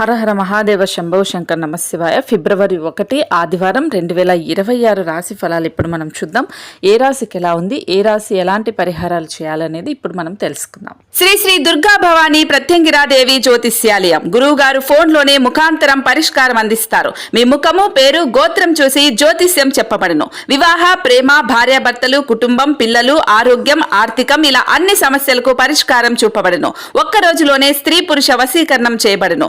హరహర మహాదేవ శంభవ శంకర్ నమశివాయ. ఫిబ్రవరి ఒకటి ఆదివారం రెండు వేల ఇరవై ఆరు రాశి ఫలాలు ఇప్పుడు మనం చూద్దాం. ఏ రాశికి ఎలా ఉంది? ఏ రాశి ఎలాంటి పరిహారాలు చేయాలనేది ఇప్పుడు మనం తెలుసుకుందాం. శ్రీ శ్రీ దుర్గా భవానీ ప్రత్యంగిరాదేవి జ్యోతిష్యాలయం. గురువు గారు ఫోన్లోనే ముఖాంతరం పరిష్కారం అందిస్తారు. మీ ముఖము పేరు గోత్రం చూసి జ్యోతిష్యం చెప్పబడును. వివాహ ప్రేమ భార్యాభర్తలు కుటుంబం పిల్లలు ఆరోగ్యం ఆర్థికం ఇలా అన్ని సమస్యలకు పరిష్కారం చూపబడును. ఒక్క రోజులోనే స్త్రీ పురుష వశీకరణం చేయబడును.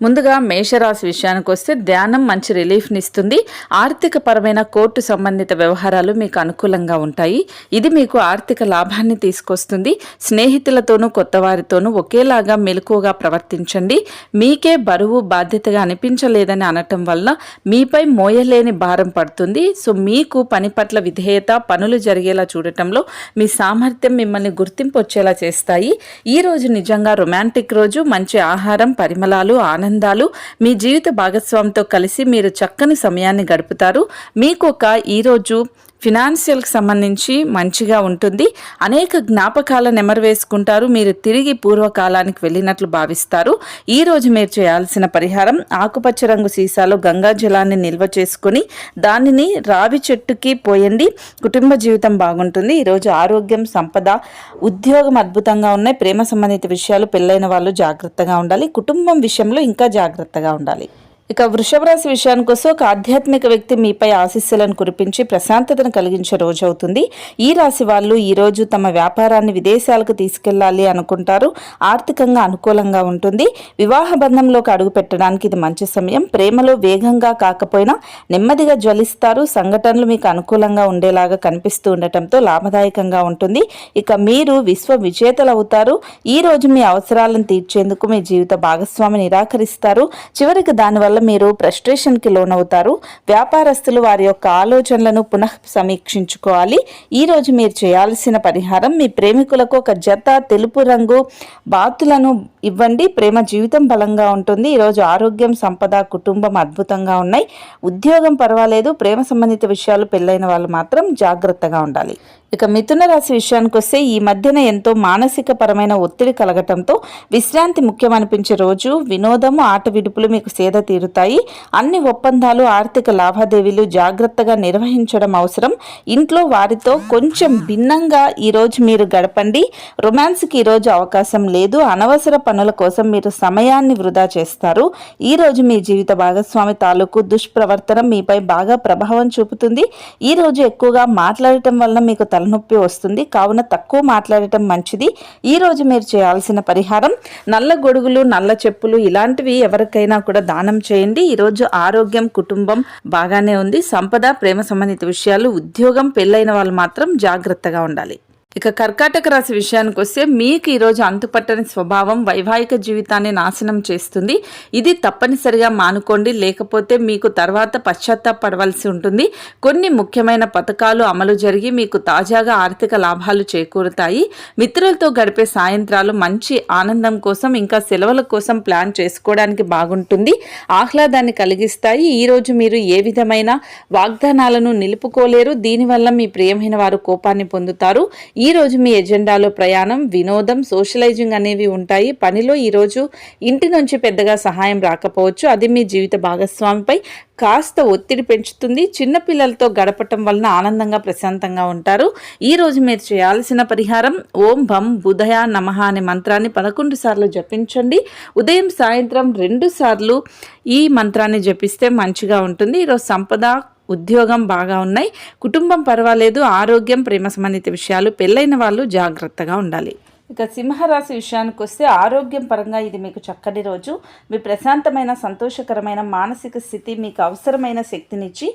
ముందుగా మేషరాశి విషయానికి వస్తే ధ్యానం మంచి రిలీఫ్ని ఇస్తుంది. ఆర్థిక పరమైన కోర్టు సంబంధిత వ్యవహారాలు మీకు అనుకూలంగా ఉంటాయి. ఇది మీకు ఆర్థిక లాభాన్ని తీసుకొస్తుంది. స్నేహితులతోనూ కొత్త వారితోనూ ఒకేలాగా మెలకువగా ప్రవర్తించండి. మీకే బరువు బాధ్యతగా అనిపించలేదని అనటం వల్ల మీపై మోయలేని భారం పడుతుంది. సో మీకు పని పట్ల విధేయత పనులు జరిగేలా చూడటంలో మీ సామర్థ్యం మిమ్మల్ని గుర్తింపు వచ్చేలా చేస్తాయి. ఈ రోజు నిజంగా రొమాంటిక్ రోజు. మంచి ఆహారం పరిమళాలు ఆనందాలు మీ జీవిత భాగస్వామితో కలిసి మీరు చక్కని సమయాన్ని గడుపుతారు. మీకు ఒక ఈరోజు ఫినాన్షియల్కి సంబంధించి మంచిగా ఉంటుంది. అనేక జ్ఞాపకాల నెమరు వేసుకుంటారు. మీరు తిరిగి పూర్వకాలానికి వెళ్ళినట్లు భావిస్తారు. ఈ రోజు మీరు చేయాల్సిన పరిహారం ఆకుపచ్చ రంగు సీసాలో గంగా జలాన్ని నిల్వ చేసుకుని దానిని రావి చెట్టుకి పోయండి. కుటుంబ జీవితం బాగుంటుంది. ఈరోజు ఆరోగ్యం సంపద ఉద్యోగం అద్భుతంగా ఉన్నాయి. ప్రేమ సంబంధిత విషయాలు పెళ్ళైన వాళ్ళు జాగ్రత్తగా ఉండాలి. కుటుంబం విషయంలో ఇంకా జాగ్రత్తగా ఉండాలి. ఇక వృషభ రాశి విషయానికి వస్తే ఒక ఆధ్యాత్మిక వ్యక్తి మీపై ఆశీస్సులను కురిపించి ప్రశాంతతను కలిగించే రోజు అవుతుంది. ఈ రాశి వాళ్ళు ఈరోజు తమ వ్యాపారాన్ని విదేశాలకు తీసుకెళ్ళాలి అనుకుంటారు. ఆర్థికంగా అనుకూలంగా ఉంటుంది. వివాహ బంధంలోకి అడుగు పెట్టడానికి ఇది మంచి సమయం. ప్రేమలో వేగంగా కాకపోయినా నెమ్మదిగా జ్వలిస్తారు. సంఘటనలు మీకు అనుకూలంగా ఉండేలాగా కనిపిస్తూ ఉండటంతో లాభదాయకంగా ఉంటుంది. ఇక మీరు విశ్వ విజేతలు అవుతారు. ఈ రోజు మీ అవసరాలను తీర్చేందుకు మీ జీవిత భాగస్వామి నిరాకరిస్తారు. చివరికి దానివల్ల మీరు ఫ్రస్ట్రేషన్కి లోనవుతారు. వ్యాపారస్తులు వారి యొక్క ఆలోచనలను పునః సమీక్షించుకోవాలి. ఈ రోజు మీరు చేయాల్సిన పరిహారం మీ ప్రేమికులకు ఒక జత తెలుపు రంగు బాతులను ఇవ్వండి. ప్రేమ జీవితం బలంగా ఉంటుంది. ఈరోజు ఆరోగ్యం సంపద కుటుంబం అద్భుతంగా ఉన్నాయి. ఉద్యోగం పర్వాలేదు. ప్రేమ సంబంధిత విషయాలు పెళ్ళైన వాళ్ళు మాత్రం జాగ్రత్తగా ఉండాలి. ఇక మిథున రాశి విషయానికి వస్తే ఈ మధ్యన ఎంతో మానసిక పరమైన ఒత్తిడి కలగటంతో విశ్రాంతి ముఖ్యమనిపించే రోజు వినోదము ఆట విడుపులు మీకు సేద తీరుతాయి. అన్ని ఒప్పందాలు ఆర్థిక లావాదేవీలు జాగ్రత్తగా నిర్వహించడం అవసరం. ఇంట్లో వారితో కొంచెం భిన్నంగా ఈరోజు మీరు గడపండి. రొమాన్స్కి ఈరోజు అవకాశం లేదు. అనవసర పనుల కోసం మీరు సమయాన్ని వృధా చేస్తారు. ఈ రోజు మీ జీవిత భాగస్వామి తాలూకు దుష్ప్రవర్తన మీపై బాగా ప్రభావం చూపుతుంది. ఈ రోజు ఎక్కువగా మాట్లాడటం వల్ల మీకు తలనొప్పి వస్తుంది. కావున తక్కువ మాట్లాడటం మంచిది. ఈ రోజు మీరు చేయాల్సిన పరిహారం నల్ల గొడుగులు నల్ల చెప్పులు ఇలాంటివి ఎవరికైనా కూడా దానం చేయండి. ఈరోజు ఆరోగ్యం కుటుంబం బాగానే ఉంది. సంపద ప్రేమ సంబంధిత విషయాలు ఉద్యోగం పెళ్ళైన వాళ్ళు మాత్రం జాగ్రత్తగా ఉండాలి. ఇక కర్కాటక రాశి విషయానికి వస్తే మీకు ఈరోజు అంతుపట్టని స్వభావం వైవాహిక జీవితాన్ని నాశనం చేస్తుంది. ఇది తప్పనిసరిగా మానుకోండి. లేకపోతే మీకు తర్వాత పశ్చాత్తాపడవలసి ఉంటుంది. కొన్ని ముఖ్యమైన పథకాలు అమలు జరిగి మీకు తాజాగా ఆర్థిక లాభాలు చేకూరుతాయి. మిత్రులతో గడిపే సాయంత్రాలు మంచి ఆనందం కోసం ఇంకా సెలవుల కోసం ప్లాన్ చేసుకోవడానికి బాగుంటుంది. ఆహ్లాదాన్ని కలిగిస్తాయి. ఈరోజు మీరు ఏ విధమైన వాగ్దానాలను నిలుపుకోలేరు. దీనివల్ల మీ ప్రియమైన వారు కోపాన్ని పొందుతారు. ఈ రోజు మీ ఎజెండాలో ప్రయాణం వినోదం సోషలైజింగ్ అనేవి ఉంటాయి. పనిలో ఈరోజు ఇంటి నుంచి పెద్దగా సహాయం రాకపోవచ్చు. అది మీ జీవిత భాగస్వామిపై కాస్త ఒత్తిడి పెంచుతుంది. చిన్నపిల్లలతో గడపటం వలన ఆనందంగా ప్రశాంతంగా ఉంటారు. ఈ రోజు మీరు చేయాల్సిన పరిహారం ఓం భం బుధయ నమః అనే మంత్రాన్ని పదకొండు సార్లు జపించండి. ఉదయం సాయంత్రం రెండు సార్లు ఈ మంత్రాన్ని జపిస్తే మంచిగా ఉంటుంది. ఈరోజు సంపద ఉద్యోగం బాగా ఉన్నాయి కుటుంబం పర్వాలేదు ఆరోగ్యం ప్రేమ సంబంధిత విషయాలు పెళ్ళైన వాళ్ళు జాగ్రత్తగా ఉండాలి. ఇక సింహరాశి విషయానికి వస్తే ఆరోగ్యం పరంగా ఇది మీకు చక్కటి రోజు. మీ ప్రశాంతమైన సంతోషకరమైన మానసిక స్థితి మీకు అవసరమైన శక్తినిచ్చి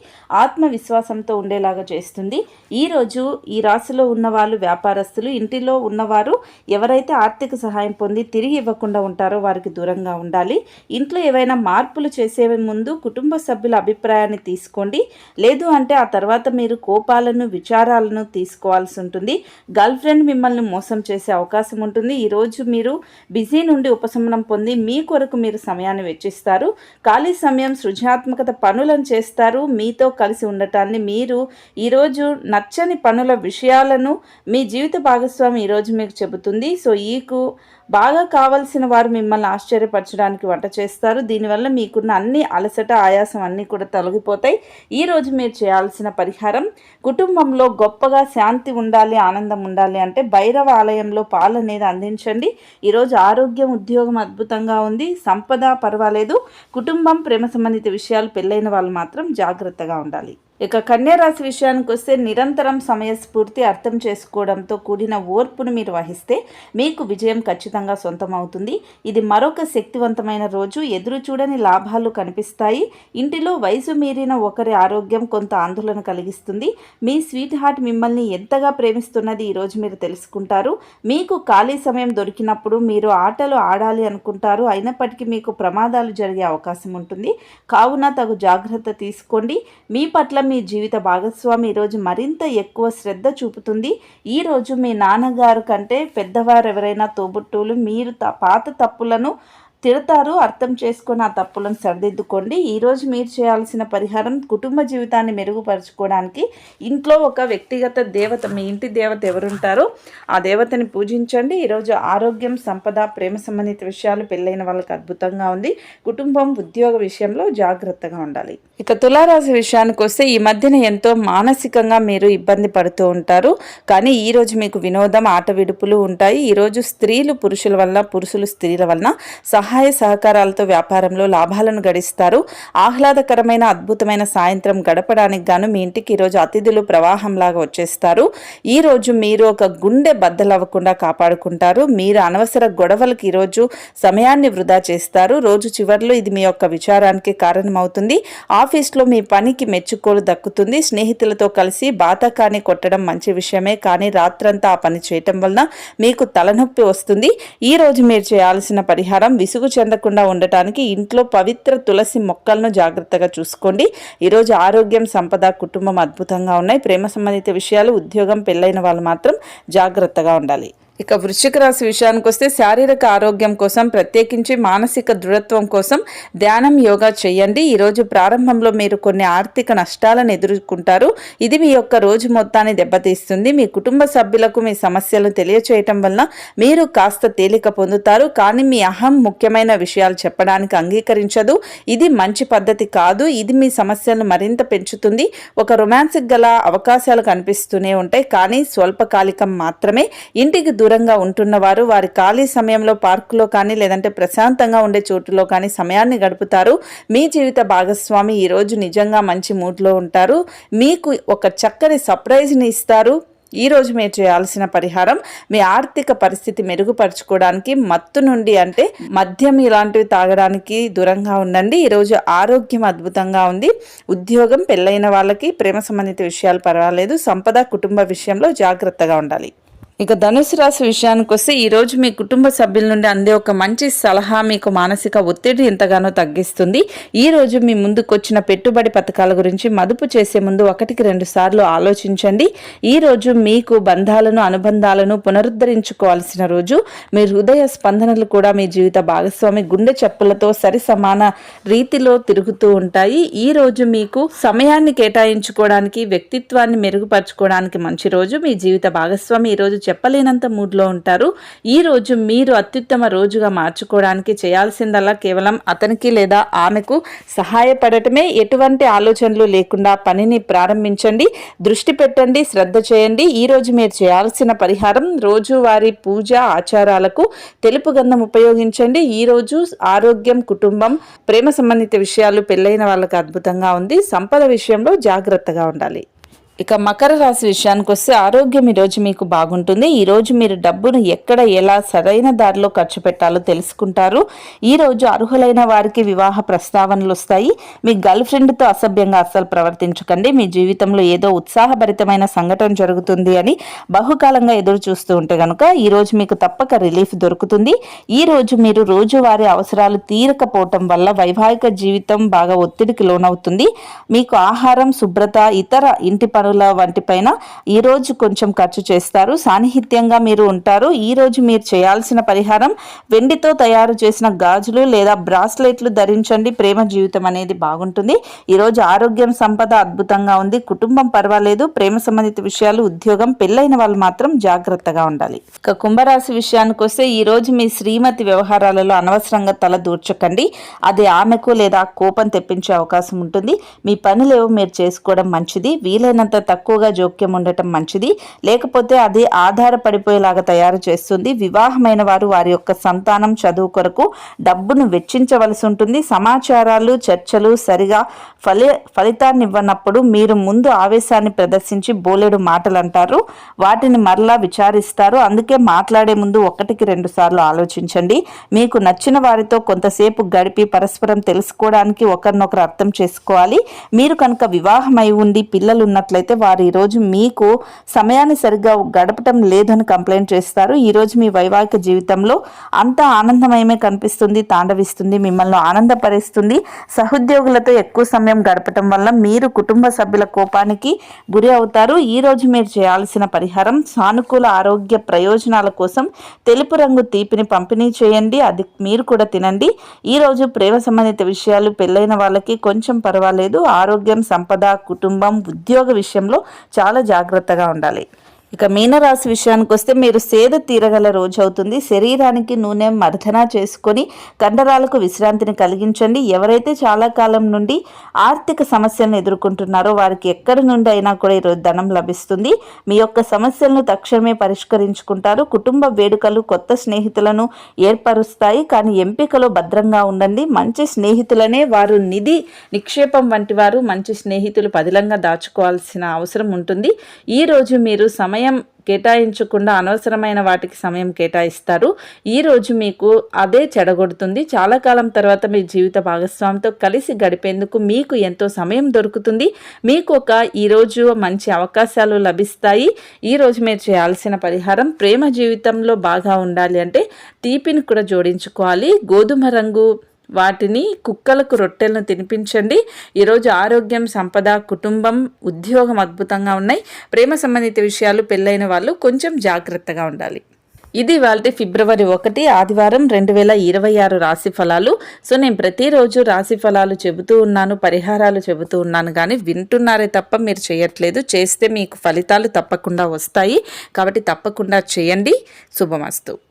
ఆత్మవిశ్వాసంతో ఉండేలాగా చేస్తుంది. ఈ రోజు ఈ రాశిలో ఉన్న వాళ్ళు వ్యాపారస్తులు ఇంటిలో ఉన్నవారు ఎవరైతే ఆర్థిక సహాయం పొంది తిరిగి ఇవ్వకుండా ఉంటారో వారికి దూరంగా ఉండాలి. ఇంట్లో ఏవైనా మార్పులు చేసే ముందు కుటుంబ సభ్యుల అభిప్రాయాన్ని తీసుకోండి. లేదు అంటే ఆ తర్వాత మీరు కోపాలను విచారాలను తీసుకోవాల్సి ఉంటుంది. గర్ల్ ఫ్రెండ్ మిమ్మల్ని మోసం చేసే అవకాశం అవకాశం ఉంటుంది. ఈరోజు మీరు బిజీ నుండి ఉపశమనం పొంది మీ కొరకు మీరు సమయాన్ని వెచ్చిస్తారు. ఖాళీ సమయం సృజనాత్మకత పనులను చేస్తారు. మీతో కలిసి ఉండటాన్ని మీరు ఈరోజు నచ్చని పనుల విషయాలను మీ జీవిత భాగస్వామి ఈరోజు మీకు చెబుతుంది. సో ఈకు బాగా కావాల్సిన వారు మిమ్మల్ని ఆశ్చర్యపరచడానికి వంట చేస్తారు. దీనివల్ల మీకున్న అన్ని అలసట ఆయాసం అన్నీ కూడా తొలగిపోతాయి. ఈ రోజు మీరు చేయాల్సిన పరిహారం కుటుంబంలో గొప్పగా శాంతి ఉండాలి ఆనందం ఉండాలి అంటే భైరవ ఆలయంలో పాలు అనేది అందించండి. ఈరోజు ఆరోగ్యం ఉద్యోగం అద్భుతంగా ఉంది. సంపద పర్వాలేదు. కుటుంబం ప్రేమ సంబంధిత విషయాలు పెళ్ళైన వాళ్ళు మాత్రం జాగ్రత్తగా ఉండాలి. ఇక కన్యా రాశి విషయానికి వస్తే నిరంతరం సమయస్ఫూర్తి అర్థం చేసుకోవడంతో కూడిన ఓర్పును మీరు వహిస్తే మీకు విజయం ఖచ్చితంగా సొంతం అవుతుంది ఇది మరొక శక్తివంతమైన రోజు. ఎదురు చూడని లాభాలు కనిపిస్తాయి. ఇంటిలో వయసు మీరిన ఒకరి ఆరోగ్యం కొంత ఆందోళన కలిగిస్తుంది. మీ స్వీట్ హార్ట్ మిమ్మల్ని ఎంతగా ప్రేమిస్తున్నది ఈరోజు మీరు తెలుసుకుంటారు. మీకు ఖాళీ సమయం దొరికినప్పుడు మీరు ఆటలు ఆడాలి అనుకుంటారు. అయినప్పటికీ మీకు ప్రమాదాలు జరిగే అవకాశం ఉంటుంది. కావున తగు జాగ్రత్త తీసుకోండి. మీ పట్ల మీ జీవిత భాగస్వామి ఈరోజు మరింత ఎక్కువ శ్రద్ధ చూపుతుంది. ఈరోజు మీ నాన్నగారు కంటే పెద్దవారు ఎవరైనా తోబుట్టువులు మీరు త- పాత తప్పులను తిడతారు అర్థం చేసుకొని ఆ తప్పులను సరిదిద్దుకోండి. ఈరోజు మీరు చేయాల్సిన పరిహారం కుటుంబ జీవితాన్ని మెరుగుపరచుకోవడానికి ఇంట్లో ఒక వ్యక్తిగత దేవత మీ ఇంటి దేవత ఎవరుంటారో ఆ దేవతని పూజించండి. ఈరోజు ఆరోగ్యం సంపద ప్రేమ సంబంధిత విషయాలు పెళ్ళైన వాళ్ళకి అద్భుతంగా ఉంది. కుటుంబం ఉద్యోగ విషయంలో జాగ్రత్తగా ఉండాలి. ఇక తులారాశి విషయానికి వస్తే ఈ మధ్యన ఎంతో మానసికంగా మీరు ఇబ్బంది పడుతూ ఉంటారు. కానీ ఈరోజు మీకు వినోదం ఆట విడుపులు ఉంటాయి ఈరోజు స్త్రీలు పురుషుల వల్ల పురుషులు స్త్రీల వలన సహాయ సహకారాలతో వ్యాపారంలో లాభాలను గడిస్తారు. ఆహ్లాదకరమైన అద్భుతమైన సాయంత్రం గడపడానికి గాను మీ ఇంటికి ఈరోజు అతిథులు ప్రవాహంలాగా వచ్చేస్తారు. ఈ రోజు మీరు ఒక గుండె బద్దలవ్వకుండా కాపాడుకుంటారు. మీరు అనవసర గొడవలకు ఈరోజు సమయాన్ని వృధా చేస్తారు. రోజు చివరిలో ఇది మీ యొక్క విచారానికి కారణమవుతుంది. ఆఫీస్లో మీ పనికి మెచ్చుకోలు దక్కుతుంది. స్నేహితులతో కలిసి బాతకాన్ని కొట్టడం మంచి విషయమే. కానీ రాత్రంతా ఆ పని చేయటం వలన మీకు తలనొప్పి వస్తుంది. ఈ రోజు మీరు చేయాల్సిన పరిహారం విసుగు చెందకుండా ఉండటానికి ఇంట్లో పవిత్ర తులసి మొక్కలను జాగ్రత్తగా చూసుకోండి. ఈరోజు ఆరోగ్యం సంపద కుటుంబం అద్భుతంగా ఉన్నాయి. ప్రేమ సంబంధిత విషయాలు ఉద్యోగం పెళ్ళైన వాళ్ళు మాత్రం జాగ్రత్తగా ఉండాలి. ఇక వృశ్చిక రాశి విషయానికి వస్తే శారీరక ఆరోగ్యం కోసం ప్రత్యేకించి మానసిక దృఢత్వం కోసం ధ్యానం యోగా చేయండి. ఈరోజు ప్రారంభంలో మీరు కొన్ని ఆర్థిక నష్టాలను ఎదుర్కొంటారు. ఇది మీ యొక్క రోజు మొత్తాన్ని దెబ్బతీస్తుంది. మీ కుటుంబ సభ్యులకు మీ సమస్యలను తెలియచేయటం వలన మీరు కాస్త తేలిక పొందుతారు. కానీ మీ అహం ముఖ్యమైన విషయాలు చెప్పడానికి అంగీకరించదు. ఇది మంచి పద్ధతి కాదు. ఇది మీ సమస్యలను మరింత పెంచుతుంది. ఒక రొమాన్సిక్ గల అవకాశాలు కనిపిస్తూనే ఉంటాయి. కానీ స్వల్పకాలికం మాత్రమే. ఇంటికి దూరం దూరంగా ఉంటున్నవారు వారి ఖాళీ సమయంలో పార్కులో కానీ లేదంటే ప్రశాంతంగా ఉండే చోటులో కానీ సమయాన్ని గడుపుతారు. మీ జీవిత భాగస్వామి ఈరోజు నిజంగా మంచి మూడ్లో ఉంటారు. మీకు ఒక చక్కని సర్ప్రైజ్ని ఇస్తారు. ఈరోజు మీరు చేయాల్సిన పరిహారం మీ ఆర్థిక పరిస్థితి మెరుగుపరచుకోవడానికి మత్తు నుండి అంటే మద్యం ఇలాంటివి తాగడానికి దూరంగా ఉండండి. ఈరోజు ఆరోగ్యం అద్భుతంగా ఉంది. ఉద్యోగం పెళ్ళైన వాళ్ళకి ప్రేమ సంబంధిత విషయాలు పర్వాలేదు. సంపద కుటుంబ విషయంలో జాగ్రత్తగా ఉండాలి. ఇక ధనుసు రాశి విషయానికి వస్తే ఈరోజు మీ కుటుంబ సభ్యుల నుండి అందే ఒక మంచి సలహా మీకు మానసిక ఒత్తిడి ఎంతగానో తగ్గిస్తుంది. ఈ రోజు మీ ముందుకు వచ్చిన పెట్టుబడి పథకాల గురించి మదుపు చేసే ముందు ఒకటికి రెండు సార్లు ఆలోచించండి. ఈ రోజు మీకు బంధాలను అనుబంధాలను పునరుద్ధరించుకోవాల్సిన రోజు. మీ హృదయ స్పందనలు కూడా మీ జీవిత భాగస్వామి గుండె చెప్పులతో సరి సమాన రీతిలో తిరుగుతూ ఉంటాయి. ఈ రోజు మీకు సమయాన్ని కేటాయించుకోవడానికి వ్యక్తిత్వాన్ని మెరుగుపరచుకోవడానికి మంచి రోజు. మీ జీవిత భాగస్వామి ఈ రోజు చెప్పలేనంత మూడ్లో ఉంటారు. ఈ రోజు మీరు అత్యుత్తమ రోజుగా మార్చుకోవడానికి చేయాల్సిందల్లా కేవలం అతనికి లేదా ఆమెకు సహాయపడటమే. ఎటువంటి ఆలోచనలు లేకుండా పనిని ప్రారంభించండి. దృష్టి పెట్టండి. శ్రద్ధ చేయండి. ఈ రోజు మీరు చేయాల్సిన పరిహారం రోజువారీ పూజ ఆచారాలకు తెలుపు గంధం ఉపయోగించండి. ఈ రోజు ఆరోగ్యం కుటుంబం ప్రేమ సంబంధిత విషయాలు పెళ్ళైన వాళ్ళకి అద్భుతంగా ఉంది. సంపద విషయంలో జాగ్రత్తగా ఉండాలి. ఇక మకర రాశి విషయానికి వస్తే ఆరోగ్యం ఈరోజు మీకు బాగుంటుంది. ఈరోజు మీరు డబ్బును ఎక్కడ ఎలా సరైన దారిలో ఖర్చు పెట్టాలో తెలుసుకుంటారు. ఈరోజు అర్హులైన వారికి వివాహ ప్రస్తావనలు వస్తాయి. మీ గర్ల్ ఫ్రెండ్తో అసభ్యంగా అస్సలు ప్రవర్తించకండి. మీ జీవితంలో ఏదో ఉత్సాహభరితమైన సంఘటన జరుగుతుంది అని బహుకాలంగా ఎదురు చూస్తూ ఉంటే కనుక ఈరోజు మీకు తప్పక రిలీఫ్ దొరుకుతుంది. ఈ రోజు మీరు రోజువారీ అవసరాలు తీరకపోవటం వల్ల వైవాహిక జీవితం బాగా ఒత్తిడికి లోనవుతుంది. మీకు ఆహారం శుభ్రత ఇతర ఇంటి పనులు పనుల వంటి పైన ఈ రోజు కొంచెం ఖర్చు చేస్తారు. సాన్నిహిత్యంగా మీరు ఉంటారు. ఈ రోజు మీరు చేయాల్సిన పరిహారం వెండితో తయారు చేసిన గాజులు లేదా బ్రాస్లెట్లు ధరించండి. ప్రేమ జీవితం అనేది బాగుంటుంది. ఈరోజు ఆరోగ్యం సంపద అద్భుతంగా ఉంది. కుటుంబం పర్వాలేదు. ప్రేమ సంబంధిత విషయాలు ఉద్యోగం పెళ్ళైన వాళ్ళు మాత్రం జాగ్రత్తగా ఉండాలి. ఇక కుంభరాశి విషయానికి వస్తే ఈరోజు మీ శ్రీమతి వ్యవహారాలలో అనవసరంగా తల దూర్చకండి. అది ఆమెకు లేదా కోపం తెప్పించే అవకాశం ఉంటుంది. మీ పనులేవో మీరు చేసుకోవడం మంచిది. వీలైనంత తక్కువగా జోక్యం ఉండటం మంచిది. లేకపోతే అది ఆధారపడిపోయేలాగా తయారు చేస్తుంది. వివాహమైన వారు వారి యొక్క సంతానం చదువు కొరకు డబ్బును వెచ్చించవలసి ఉంటుంది. సమాచారాలు చర్చలు సరిగా ఫలి ఫలితాన్ని ఇవ్వనప్పుడు మీరు ముందు ఆవేశాన్ని ప్రదర్శించి బోలెడు మాటలు అంటారు వాటిని మరలా విచారిస్తారు. అందుకే మాట్లాడే ముందు ఒకటికి రెండు సార్లు ఆలోచించండి. మీకు నచ్చిన వారితో కొంతసేపు గడిపి పరస్పరం తెలుసుకోవడానికి ఒకరినొకరు అర్థం చేసుకోవాలి. మీరు కనుక వివాహమై ఉండి పిల్లలు ఉన్నట్లయితే వారు ఈరోజు మీకు సమయాన్ని సరిగ్గా గడపటం లేదని కంప్లైంట్ చేస్తారు. ఈరోజు మీ వైవాహిక జీవితంలో అంత ఆనందమయమే కనిపిస్తుంది తాండవిస్తుంది మిమ్మల్ని ఆనందపరుస్తుంది. సహోద్యోగులతో ఎక్కువ సమయం గడపటం వల్ల మీరు కుటుంబ సభ్యుల కోపానికి గురి అవుతారు. ఈ రోజు మీరు చేయాల్సిన పరిహారం సానుకూల ఆరోగ్య ప్రయోజనాల కోసం తెలుపు రంగు తీపిని పంపిణీ చేయండి. అది మీరు కూడా తినండి. ఈ రోజు ప్రేమ సంబంధిత విషయాలు పెళ్ళైన వాళ్ళకి కొంచెం పర్వాలేదు. ఆరోగ్యం సంపద కుటుంబం ఉద్యోగ విషయం విషయంలో చాలా జాగ్రత్తగా ఉండాలి. ఇక మీనరాశి విషయానికి వస్తే మీరు సేద తీరగల రోజు అవుతుంది. శరీరానికి నూనె మర్దన చేసుకొని కండరాలకు విశ్రాంతిని కలిగించండి. ఎవరైతే చాలా కాలం నుండి ఆర్థిక సమస్యలను ఎదుర్కొంటున్నారో వారికి ఎక్కడి నుండి అయినా కూడా ఈరోజు ధనం లభిస్తుంది. మీ యొక్క సమస్యలను తక్షణమే పరిష్కరించుకుంటారు. కుటుంబ వేడుకలు కొత్త స్నేహితులను ఏర్పరుస్తాయి. కానీ ఎంపికలో భద్రంగా ఉండండి. మంచి స్నేహితులనే వారు నిధి నిక్షేపం వంటి వారు మంచి స్నేహితులు పదిలంగా దాచుకోవాల్సిన అవసరం ఉంటుంది. ఈ రోజు మీరు సమయం సమయం కేటాయించకుండా అనవసరమైన వాటికి సమయం కేటాయిస్తారు. ఈ రోజు మీకు అదే చెడగొడుతుంది. చాలా కాలం తర్వాత మీ జీవిత భాగస్వామితో కలిసి గడిపేందుకు మీకు ఎంతో సమయం దొరుకుతుంది. మీకు ఒక ఈరోజు మంచి అవకాశాలు లభిస్తాయి. ఈ రోజు మీరు చేయాల్సిన పరిహారం ప్రేమ జీవితంలో బాగా ఉండాలి అంటే తీపిని కూడా జోడించుకోవాలి. గోధుమ రంగు వాటిని కుక్కలకు రొట్టెలను తినిపించండి. ఈరోజు ఆరోగ్యం సంపద కుటుంబం ఉద్యోగం అద్భుతంగా ఉన్నాయి. ప్రేమ సంబంధిత విషయాలు పెళ్ళైన వాళ్ళు కొంచెం జాగ్రత్తగా ఉండాలి. ఇది వాళ్ళ ఫిబ్రవరి ఒకటి ఆదివారం రెండు వేల ఇరవై ఆరు రాశి ఫలాలు. సో నేను ప్రతిరోజు రాశి ఫలాలు చెబుతూ ఉన్నాను పరిహారాలు చెబుతూ ఉన్నాను. కానీ వింటున్నారే తప్ప మీరు చేయట్లేదు. చేస్తే మీకు ఫలితాలు తప్పకుండా వస్తాయి. కాబట్టి తప్పకుండా చేయండి. శుభమస్తు.